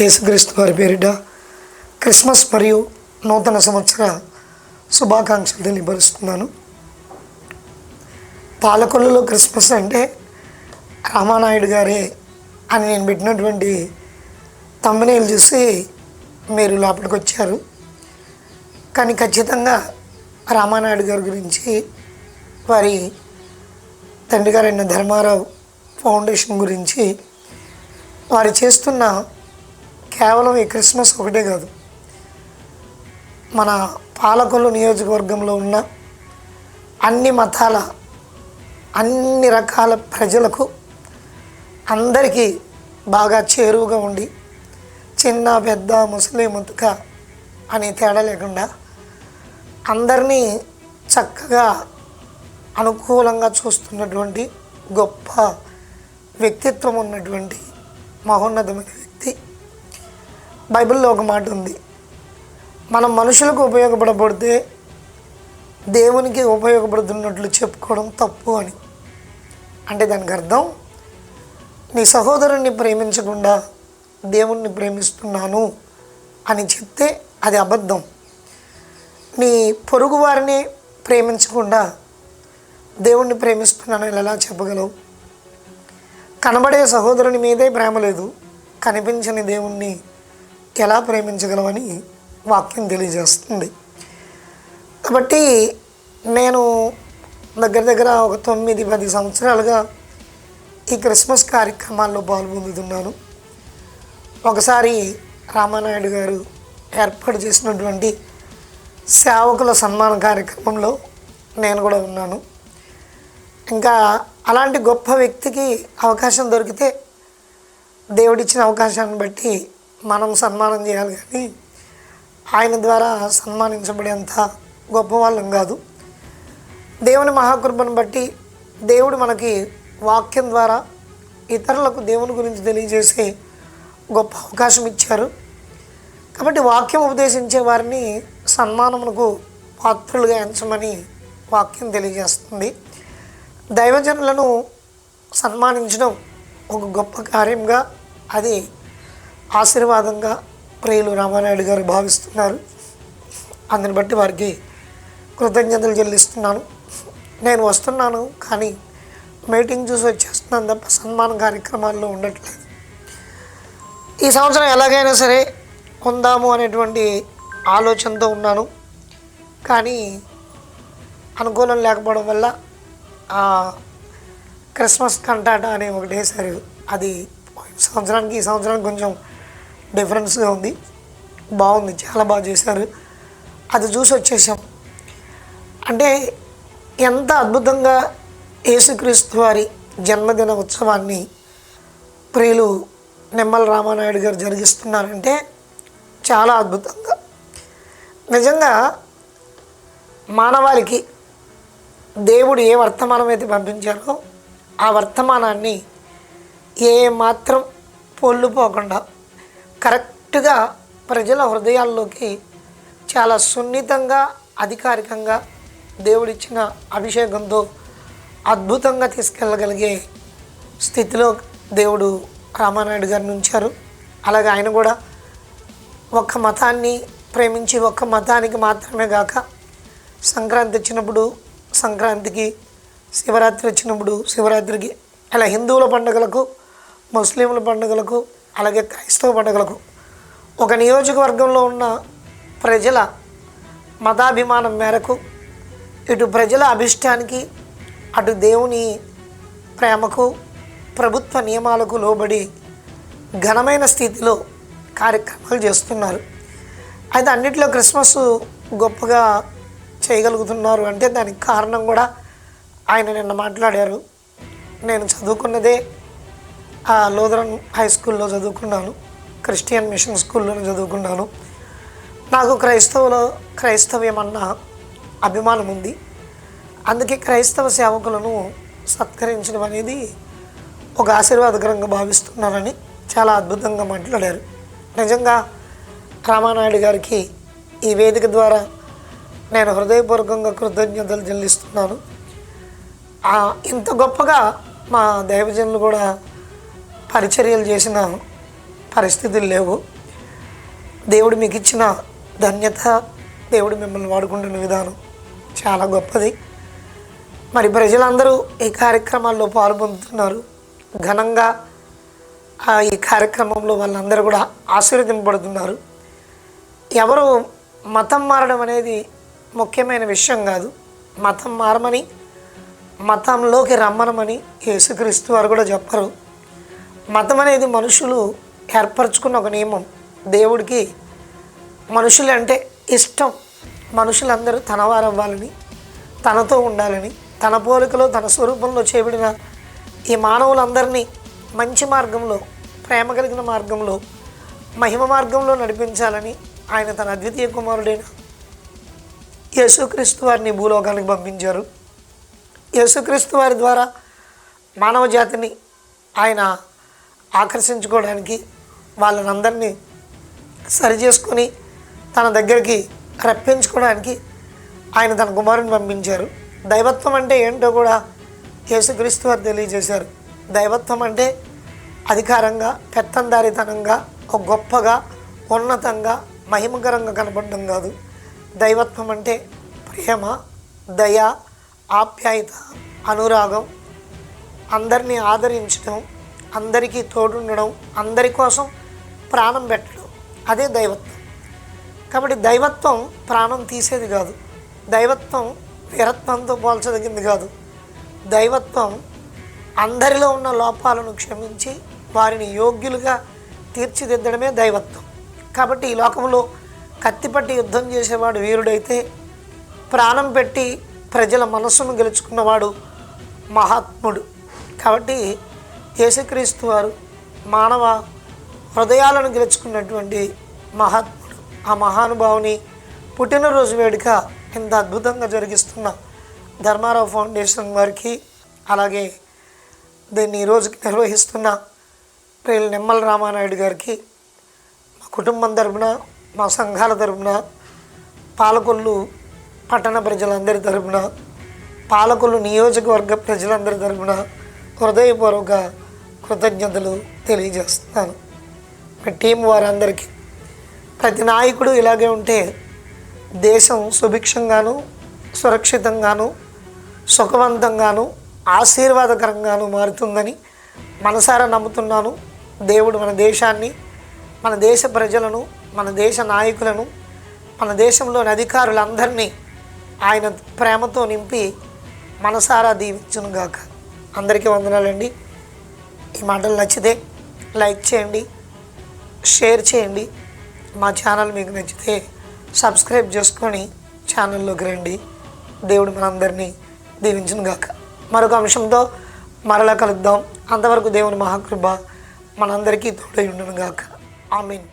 యేసుక్రీస్తు వారి పేరిట క్రిస్మస్ మరియు నూతన సంవత్సర శుభాకాంక్షలు తెలియపరుస్తున్నాను. పాలకొల్లులో క్రిస్మస్ అంటే రామానాయుడు గారే అని నేను పెట్టినటువంటి తమ్మనేలు చూసి మీరు లోపలికి వచ్చారు. కానీ ఖచ్చితంగా రామానాయుడు గారి గురించి వారి తండ్రి గారైన ధర్మారావు ఫౌండేషన్ గురించి వారు చేస్తున్న కేవలం ఈ క్రిస్మస్ ఒకటే కాదు. మన పాలకొల్లు నియోజకవర్గంలో ఉన్న అన్ని మతాల అన్ని రకాల ప్రజలకు అందరికీ బాగా చేరువుగా ఉండి చిన్న పెద్ద ముసలి ముతుక అనే తేడా లేకుండా అందరినీ చక్కగా అనుకూలంగా చూస్తున్నటువంటి గొప్ప వ్యక్తిత్వం ఉన్నటువంటి మహోన్నతమైన బైబిల్లో ఒక మాట ఉంది. మనం మనుషులకు ఉపయోగపడబడితే దేవునికి ఉపయోగపడుతున్నట్లు చెప్పుకోవడం తప్పు అని. అంటే దానికి అర్థం నీ సహోదరుణ్ణి ప్రేమించకుండా దేవుణ్ణి ప్రేమిస్తున్నాను అని చెప్తే అది అబద్ధం. నీ పొరుగు వారిని ప్రేమించకుండా దేవుణ్ణి ప్రేమిస్తున్నాను ఎలా చెప్పగలవు? కనబడే సహోదరుని మీదే ప్రేమ లేదు. కనిపించని దేవుణ్ణి ఎలా ప్రేమించగలమని వాక్యం తెలియజేస్తుంది. కాబట్టి నేను దగ్గర దగ్గర ఒక తొమ్మిది పది సంవత్సరాలుగా ఈ క్రిస్మస్ కార్యక్రమాల్లో పాల్పొందుతున్నాను ఒకసారి రామానాయుడు గారు ఏర్పాటు చేసినటువంటి సేవకుల సన్మాన కార్యక్రమంలో నేను కూడా ఉన్నాను. ఇంకా అలాంటి గొప్ప వ్యక్తికి అవకాశం దొరికితే దేవుడిచ్చిన అవకాశాన్ని బట్టి మనం సన్మానం చేయాలి కానీ ఆయన ద్వారా సన్మానించబడేంత గొప్ప వాళ్ళం కాదు. దేవుని మహాకృపను బట్టి దేవుడు మనకి వాక్యం ద్వారా ఇతరులకు దేవుని గురించి తెలియజేసే గొప్ప అవకాశం ఇచ్చారు. కాబట్టి వాక్యం ఉపదేశించే వారిని సన్మానమునకు పాత్రులుగా ఎంచమని వాక్యం తెలియజేస్తుంది. దైవజనులను సన్మానించడం ఒక గొప్ప కార్యంగా అది ఆశీర్వాదంగా ప్రియులు రామానాయుడు గారు భావిస్తున్నారు. అందుని బట్టి వారికి కృతజ్ఞతలు చెల్లిస్తున్నాను. నేను వస్తున్నాను కానీ మీటింగ్ చూసి వచ్చేస్తున్నాను తప్ప సన్మాన కార్యక్రమాల్లో ఉండట్లేదు. ఈ సంవత్సరం ఎలాగైనా సరే ఉందాము అనేటువంటి ఆలోచనతో ఉన్నాను. కానీ అనుకూలం లేకపోవడం వల్ల ఆ క్రిస్మస్ కంటాట అనే ఒకటేసారి అది సంవత్సరానికి ఈ సంవత్సరానికి కొంచెం డిఫరెన్స్గా ఉంది. బాగుంది. చాలా బాగా చేశారు. అది చూసి వచ్చేసాం. అంటే ఎంత అద్భుతంగా యేసుక్రీస్తు వారి జన్మదిన ఉత్సవాన్ని ప్రియులు నిమ్మల రామానాయుడు గారు జరిగిస్తున్నారంటే చాలా అద్భుతంగా. నిజంగా మానవాళికి దేవుడు ఏ వర్తమానం అయితే పంపించారో ఆ వర్తమానాన్ని ఏ మాత్రం పొల్లుపోకుండా కరెక్ట్గా ప్రజల హృదయాల్లోకి చాలా సున్నితంగా అధికారికంగా దేవుడిచ్చిన అభిషేకంతో అద్భుతంగా తీసుకెళ్ళగలిగే స్థితిలో దేవుడు రామానాయుడు గారిని ఉంచారు. అలాగే ఆయన కూడా ఒక్క మతాన్ని ప్రేమించి ఒక్క మతానికి మాత్రమే కాక సంక్రాంతి వచ్చినప్పుడు సంక్రాంతికి శివరాత్రి వచ్చినప్పుడు శివరాత్రికి అలా హిందువుల పండుగలకు ముస్లింల పండుగలకు అలాగే క్రైస్తవ పండుగలకు ఒక నియోజకవర్గంలో ఉన్న ప్రజల మతాభిమానం మేరకు ఇటు ప్రజల అభిష్టానికి అటు దేవుని ప్రేమకు ప్రభుత్వ నియమాలకు లోబడి ఘనమైన స్థితిలో కార్యక్రమాలు చేస్తున్నారు. అయితే అన్నిట్లో క్రిస్మస్ గొప్పగా చేయగలుగుతున్నారు అంటే దానికి కారణం కూడా ఆయన నిన్న మాట్లాడారు. నేను చదువుకున్నదే ఆ హై స్కూల్లో చదువుకున్నాను. క్రిస్టియన్ మిషన్ స్కూల్లోనే చదువుకున్నాను. నాకు క్రైస్తవులో క్రైస్తవ్యం అన్న అభిమానం ఉంది అందుకే క్రైస్తవ సేవకులను సత్కరించడం అనేది ఒక ఆశీర్వాదకరంగా భావిస్తున్నానని చాలా అద్భుతంగా మాట్లాడారు. నిజంగా రామానాయుడు గారికి ఈ వేదిక ద్వారా నేను హృదయపూర్వకంగా కృతజ్ఞతలు చెల్లిస్తున్నాను. ఇంత గొప్పగా మా దైవజనులు కూడా పరిచర్యలు చేసిన పరిస్థితులు లేవు. దేవుడు మీకు ఇచ్చిన ధన్యత దేవుడు మిమ్మల్ని వాడుకుంటున్న విధానం చాలా గొప్పది. మరి ప్రజలందరూ ఈ కార్యక్రమాల్లో పాల్పొందుతున్నారు ఘనంగా ఆ ఈ కార్యక్రమంలో వాళ్ళందరూ కూడా ఆశీర్వదింపబడుతున్నారు. ఎవరు మతం మారడం అనేది ముఖ్యమైన విషయం కాదు. మతం మారమని మతంలోకి రమ్మనమని యేసుక్రీస్తు వారు కూడా చెప్పరు. మతం అనేది మనుషులు ఏర్పరచుకున్న ఒక నియమం. దేవుడికి మనుషులు అంటే ఇష్టం. మనుషులందరూ తనవారవ్వాలని తనతో ఉండాలని తన పోలికలో తన స్వరూపంలో చేయబడిన ఈ మానవులందరినీ మంచి మార్గంలో ప్రేమ కలిగిన మార్గంలో మహిమ మార్గంలో నడిపించాలని ఆయన తన అద్వితీయ కుమారుడైన యేసుక్రీస్తు వారిని భూలోకానికి పంపించారు. యేసుక్రీస్తు వారి ద్వారా మానవ జాతిని ఆయన ఆకర్షించుకోవడానికి వాళ్ళనందరినీ సరి చేసుకొని తన దగ్గరికి రప్పించుకోవడానికి ఆయన తన కుమారుని పంపించారు. దైవత్వం అంటే ఏంటో కూడా యేసుక్రీస్తు వారు తెలియజేశారు. దైవత్వం అంటే అధికారంగా పెత్తందారితనంగా ఒక గొప్పగా ఉన్నతంగా మహిమకరంగా కనపడడం కాదు. దైవత్వం అంటే ప్రేమ దయ ఆప్యాయత అనురాగం అందరినీ ఆదరించడం అందరికీ తోడుండడం అందరి కోసం ప్రాణం పెట్టడం అదే దైవత్వం. కాబట్టి దైవత్వం ప్రాణం తీసేది కాదు. దైవత్వం వీరత్వంతో పోల్చదగింది కాదు. దైవత్వం అందరిలో ఉన్న లోపాలను క్షమించి వారిని యోగ్యులుగా తీర్చిదిద్దడమే దైవత్వం. కాబట్టి ఈ లోకంలో కత్తిపట్టి యుద్ధం చేసేవాడు వీరుడైతే ప్రాణం పెట్టి ప్రజల మనస్సును గెలుచుకున్నవాడు మహాత్ముడు. కాబట్టి యేసుక్రీస్తు వారు మానవ హృదయాలను గెలుచుకున్నటువంటి మహాత్ముడు. ఆ మహానుభావుని పుట్టినరోజు వేడుక ఇంత అద్భుతంగా జరిగిస్తున్న ధర్మారావు ఫౌండేషన్ వారికి అలాగే దీన్ని ఈరోజుకి రోజుకి నిర్వహిస్తున్న రేలు నిమ్మల రామానాయుడు గారికి మా కుటుంబం తరపున మా సంఘాల తరపున పాలకొల్లు పట్టణ ప్రజలందరి తరపున పాలకొల్లు నియోజకవర్గ ప్రజలందరి తరపున హృదయపూర్వక కృతజ్ఞతలు తెలియజేస్తున్నాను. మీ టీం వారందరికీ ప్రతి నాయకుడు ఇలాగే ఉంటే దేశం సుభిక్షంగాను సురక్షితంగాను సుఖవంతంగాను ఆశీర్వాదకరంగాను మారుతుందని మనసారా నమ్ముతున్నాను. దేవుడు మన దేశాన్ని మన దేశ ప్రజలను మన దేశ నాయకులను మన దేశంలోని అధికారులందరినీ ఆయన ప్రేమతో నింపి మనసారా దీవించునుగాక. అందరికీ వందనాలండి. ఈ మాటలు నచ్చితే లైక్ చేయండి షేర్ చేయండి. మా ఛానల్ మీకు నచ్చితే సబ్స్క్రైబ్ చేసుకొని ఛానల్లోకి రండి. దేవుడు మనందరినీ దీవించును గాక. మరొక అంశంతో మరలా కలుద్దాం. అంతవరకు దేవుని మహాకృప మనందరికీ తోడై ఉండను గాక. ఆమెన్.